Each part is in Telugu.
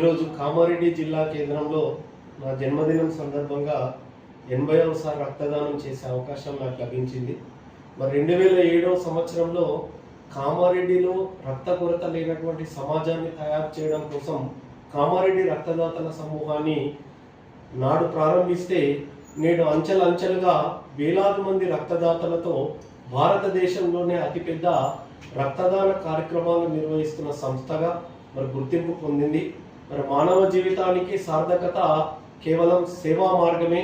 ఈరోజు కామారెడ్డి జిల్లా కేంద్రంలో నా జన్మదినం సందర్భంగా ఎనభైవసారి రక్తదానం చేసే అవకాశం నాకు లభించింది. మరి రెండు వేల ఏడవ సంవత్సరంలో కామారెడ్డిలో రక్త కొరత లేనటువంటి సమాజాన్ని తయారు చేయడం కోసం కామారెడ్డి రక్తదాతల సమూహాన్ని నాడు ప్రారంభిస్తే నేడు అంచెలంచెలుగా వేలాది మంది రక్తదాతలతో భారతదేశంలోనే అతిపెద్ద రక్తదాన కార్యక్రమాలు నిర్వహిస్తున్న సంస్థగా మరి గుర్తింపు పొందింది. మరి మానవ జీవితానికి సార్థకత కేవలం సేవా మార్గమే.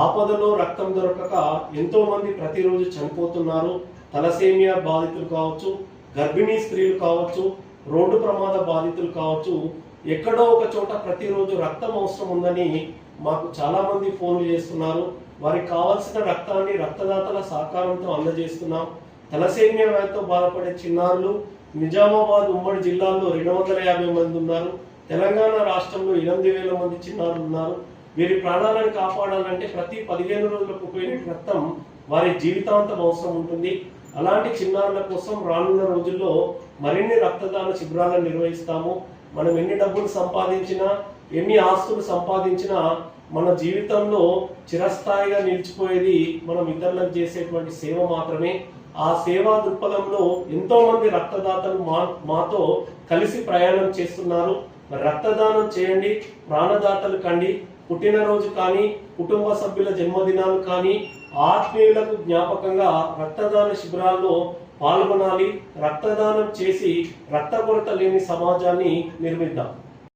ఆపదలో రక్తం దొరకక ఎంతో మంది ప్రతిరోజు చనిపోతున్నారు. తలసేమియా బాధితులు కావచ్చు గర్భిణీ స్త్రీలు కావచ్చు రోడ్డు ప్రమాద బాధితులు కావచ్చు. ఎక్కడో ఒక చోట ప్రతిరోజు రక్తం అవసరం ఉందని మాకు చాలా మంది ఫోన్లు చేస్తున్నారు. వారికి కావాల్సిన రక్తాన్ని రక్తదాతల సహకారంతో అందజేస్తున్నాం. తలసేమియా వ్యాధితో బాధపడే చిన్నారులు నిజామాబాద్ ఉమ్మడి జిల్లాలో రెండు వందల యాభై మంది ఉన్నారు. తెలంగాణ రాష్ట్రంలో ఎనిమిది వేల మంది చిన్నారులు ఉన్నారు. వీరి ప్రాణాలను కాపాడాలంటే ప్రతి పదిహేను రోజులకు పోయిన రక్తం వారి జీవితాంతం అవసరం ఉంటుంది. అలాంటి చిన్నారుల కోసం రానున్న రోజుల్లో మరిన్ని రక్తదాన శిబిరాలను నిర్వహిస్తాము. మనం ఎన్ని డబ్బులు సంపాదించినా ఎన్ని ఆస్తులు సంపాదించినా మన జీవితంలో చిరస్థాయిగా నిలిచిపోయేది మనం ఇతరులకు చేసేటువంటి సేవ మాత్రమే. ఆ సేవా దృక్పథంలో ఎంతో మంది రక్తదాతలు మా మాతో కలిసి ప్రయాణం చేస్తున్నారు. మరి రక్తదానం చేయండి ప్రాణదాతలు కండి పుట్టినరోజు కానీ కుటుంబ సభ్యుల జన్మదినాలు కానీ ఆత్మీయులకు జ్ఞాపకంగా రక్తదాన శిబిరాల్లో పాల్గొనాలి. రక్తదానం చేసి రక్త కొరత లేని సమాజాన్ని నిర్మిద్దాం.